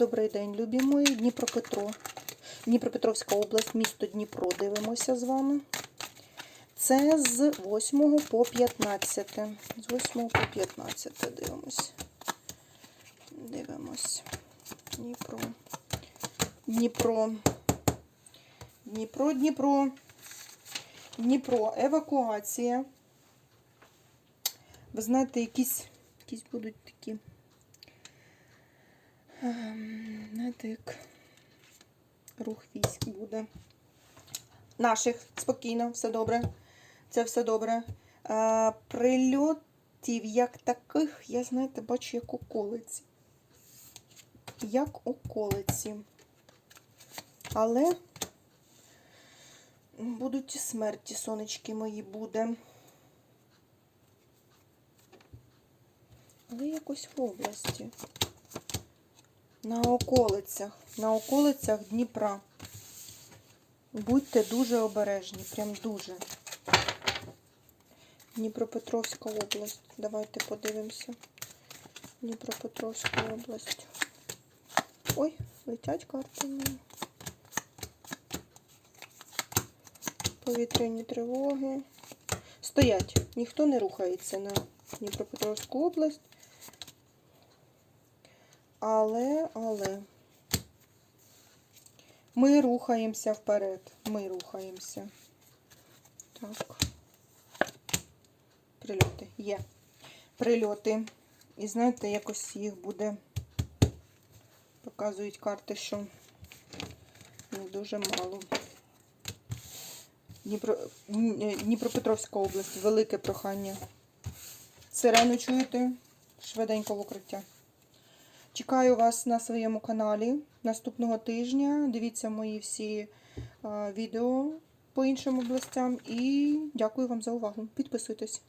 Добрий день, любі мої. Дніпропетро. Дніпропетровська область, місто Дніпро. Дивимося з вами. Це з 8 по 15. З 8 по 15 дивимось. Дивимось. Дніпро. Дніпро. Дніпро, Дніпро. Дніпро. Евакуація. Ви знаєте, якісь, якісь будуть такі. Ем, Знаєте, рух військ буде. Наших спокійно, все добре. Це все добре. Е, прильотів як таких, я, знаєте, бачу, як околиці. Як околиці. Але будуть і смерті, сонечки мої, буде. Але якось в області. На околицях. На околицях Дніпра. Будьте дуже обережні, прям дуже. Дніпропетровська область. Давайте подивимося. Дніпропетровська область. Ой, летять карти. Повітряні тривоги. Стоять. Ніхто не рухається на Дніпропетровську область. Але, але. Ми рухаємося вперед. Ми рухаємося. Так. Прильоти. Є. Прильоти. І знаєте, якось їх буде. Показують карти, що не дуже мало. Дніпро... Дніпропетровська область. Велике прохання. Сирену чуєте? Швиденько в укриття. Чекаю вас на своєму каналі наступного тижня. Дивіться мої всі відео по іншим областям. І дякую вам за увагу. Підписуйтесь.